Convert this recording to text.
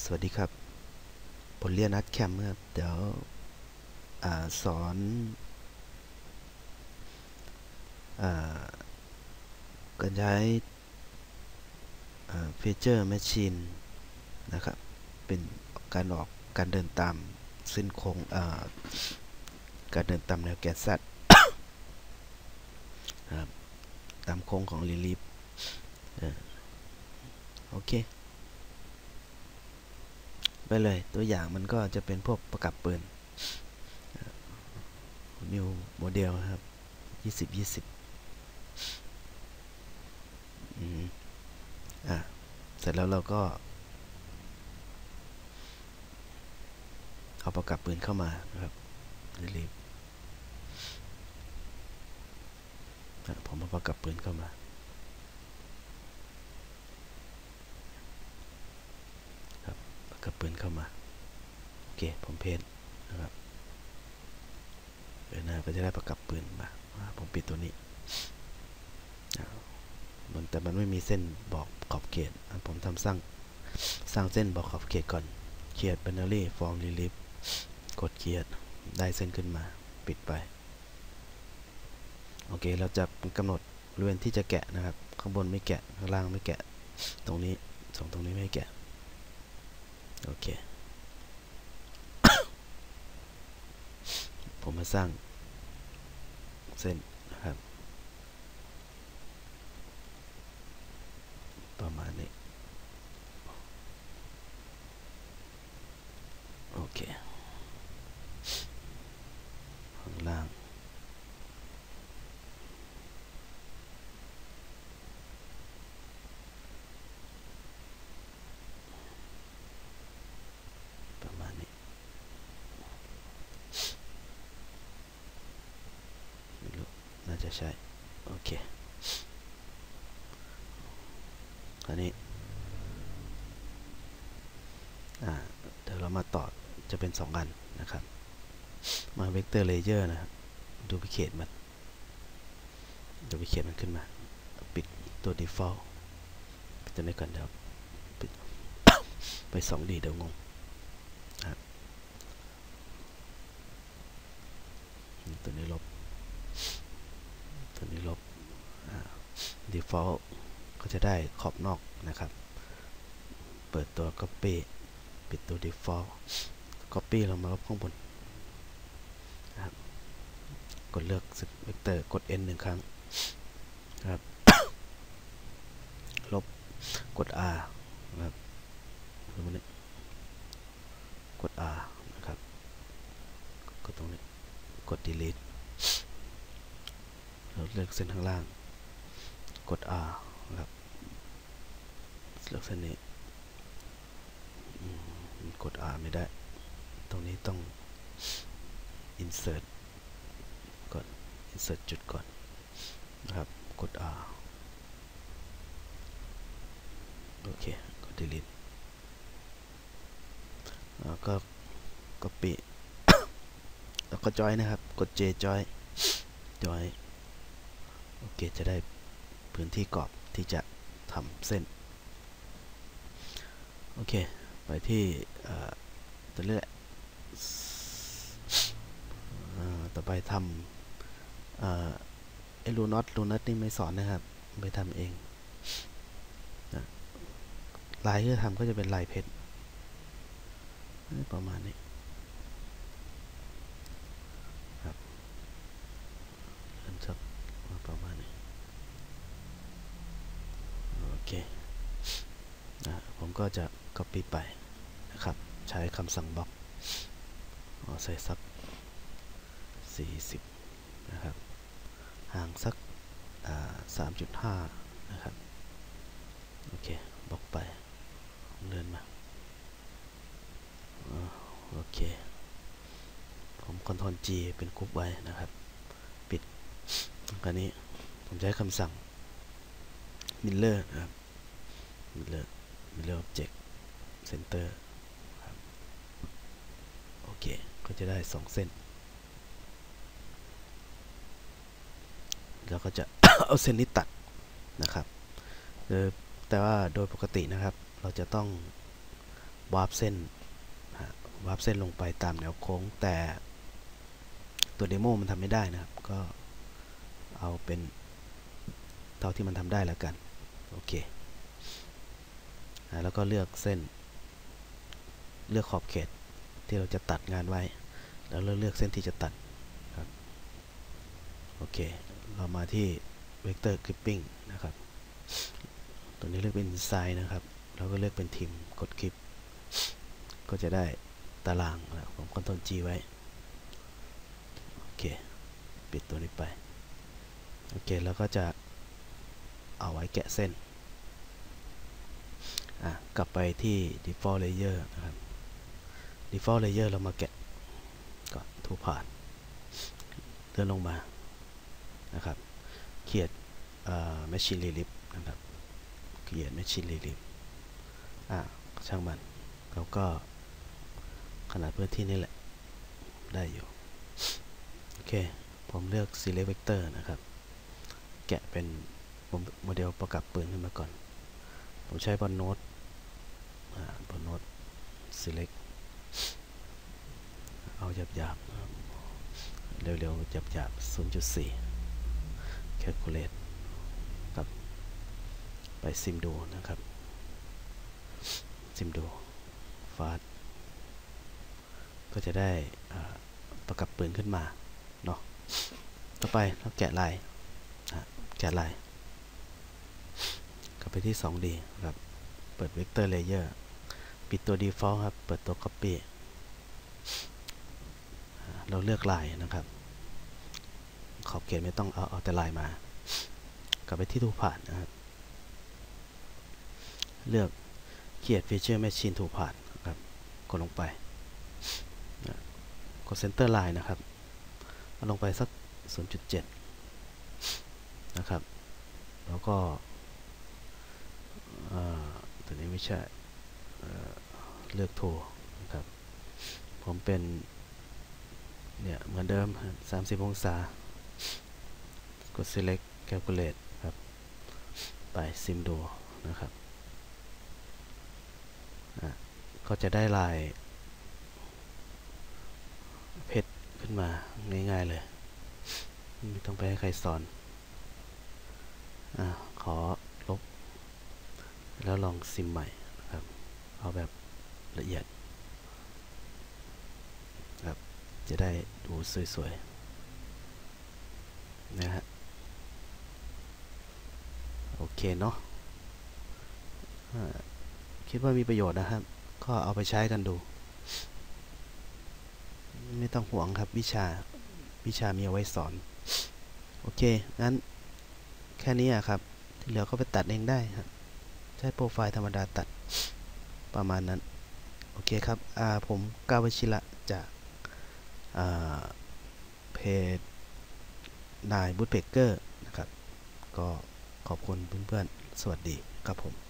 สวัสดีครับผมเรียนนัดแคมป์ครับเดี๋ยวอสอนอการใช้ฟีเจอร์แมชชีนนะครับ เป็นการออกการเดินตามเส้นโค้งการเดินตามแนวแกนซัดครับตามโค้งของลิลิฟโอเค ไปเลย ตัวอย่างมันก็จะเป็นพวกประกับปืนนิวโมเดลครับ20 20อืมอะเสร็จแล้วเราก็ เอาประกับปืนเข้ามานะครับรีบผมเอาประกับปืนเข้ามา ครับประ กับปืนเข้ามาโอเคผมเพนนะครับเดี๋ยวหน้าก็จะได้ประกับปืนมาผมปิดตัวนี้มันแต่มันไม่มีเส้นบอกขอบเขตผมทำสร้างสร้างเส้นบอกขอบเขตก่อนเขียด binary form relief กดเขียดได้เส้นขึ้นมาปิดไป โอเคเราจะกำหนดบริเวณที่จะแกะนะครับ ข้างบนไม่แกะข้างล่างไม่แกะ ตรงนี้สองตรงนี้ไม่แกะ โอเค ผมมาสร้าง เส้นนะครับ ประมาณนี้ โอเค ข้างล่าง ประมาณนี้ ไม่รู้ น่า จะใช่ โอเคคราวนี้ อ่า เดี๋ยวเรามาต่อ จะเป็น 2 อันนะครับ มาเวกเตอร์เลเยอร์นะครับ ดูพิเคตมัน ดูพิเคตมันขึ้นมา ปิดตัว default ปิดตัวนี้ก่อนเดี๋ยวปิดไป 2D เดี๋ยวงงตัวนี้ลบ ตัวนี้ลบ default ก็จะได้ขอบนอกนะครับ เปิดตัว copy ปิดตัว default copy ลงมาลบข้างบนนะครับกดเลือกเวกเตอร์กด n หนึ่งครั้งครับ ลบกด r นะครับกด r นะครับกดตรงนี้กด delete เราเลือกเส้นข้างล่าง กด R นะครับเลือกเส้นนี้กด R ไม่ได้ ตรงนี้ต้อง insert ก่อน insert จุดก่อนนะครับ กด R โอเค กด delete แล้วก็ copy แล้วก็ join นะครับ กด J join join โอเค จะได้ พื้นที่กรอบที่จะทำเส้น โอเค ไปที่ตัวเลือกต่อไปทำไอ้รูนอตรูน็อตนี่ไม่สอนนะครับ ไปทำเองนะลายที่ทำก็จะเป็นลายเพชรประมาณนี้ครับเริ่มจากประมาณนี้ โอเคนะผม ก็จะ copy ไปนะครับ ใช้คำสั่งบล็อกใส่สัก 40 นะครับ ห่างสัก 3.5 นะครับ โอเคบล็อกไปเลื่อนมา โอเค ผมคอนโทรล G เป็นกรุ๊ปไว้นะครับ ปิดคราวนี้ผมใช้คำสั่ง miller นะครับ miller miller object center ครับโอเค ก็จะได้ 2 เส้น แล้วก็จะเอาเส้นนี้ตัดนะครับแต่ว่าโดยปกตินะครับ เราจะต้องวาร์ปเส้นวาร์ปเส้นลงไปตามแนวโค้ง แต่ตัวเดโมมันทำไม่ได้นะครับ ก็เอาเป็นเท่าที่มันทำได้แล้วกัน โอเค แล้วก็เลือกเส้น เลือกขอบเขตที่เราจะตัดงานไว้ แล้วเราเลือกเส้นที่จะตัดครับโอเค เรามาที่ Vector Clipping นะครับ ตัวนี้เลือกเป็น Design นะครับแล้วก็เลือกเป็นทีมกดคลิป ก็จะได้ตารางนะผม Ctrl G ไว้โอเคปิดตัวนี้ไป โอเค แล้วก็จะเอาไว้แกะเส้น อะกลับไปที่ default layer นะครับ default layer เรามาแกะก่อนทูผ่านเลื่อนลงมานะครับเขียน machine relief นะครับเขียน machine relief อะช่างมันแล้วก็ขนาดพื้นที่นี่แหละ ได้อยู่ โอเค ผมเลือก select vector นะครับ แกะเป็นโมเดลประกับปืนขึ้นมาก่อน ผมใช้บอลโน้ต บอลโน้ต select เอาหยาบๆเร็วๆหยาบๆ0.4 calculate กับไปซิมดูนะครับ ซิมดูฟาดก็จะได้ประกับปืนขึ้นมาเนาะต่อไปเราแกะลายแกะลายกลับไปที่ 2D ครับ เปิด Vector Layer ปิดตัว Default ครับ เปิดตัว Copy เราเลือกลายนะครับ ขอบเขตไม่ต้องเอาเอาแต่ลายมา กลับไปที่ทูผ่านนะครับ เลือกเขียน Feature Machine ทูผ่านครับ กดลงไปกด Center Line นะครับ เอาลงไปสัก 0.7 นะครับ แล้วก็ตัวนี้ไม่ใช่ เลือกโทรนะครับ ผมเป็น เนี่ย เหมือนเดิม 30 องศา กด select calculate ครับ ไปซิมดูนะครับ ก็จะได้ลาย เพชรขึ้นมาง่ายๆเลย ไม่ต้องไปให้ใครสอนอขอลบ แล้วลองซิมใหม่นะครับ เอาแบบ ละเอียดครับจะได้ดูสวยๆนะฮะโอเคเนาะคิดว่ามีประโยชน์นะครับ ก็เอาไปใช้กันดู ไม่ต้องห่วงครับวิชาวิชามีเอาไว้สอน โอเค งั้น แค่นี้ครับ ที่เหลือก็ไปตัดเองได้ครับ ใช้โปรไฟล์ธรรมดาตัดประมาณนั้น โอเคครับอาผมกาวชิระจากเพจนายบูธเพเกอร์นะครับ ก็ขอบคุณเพื่อนๆ สวัสดีครับผม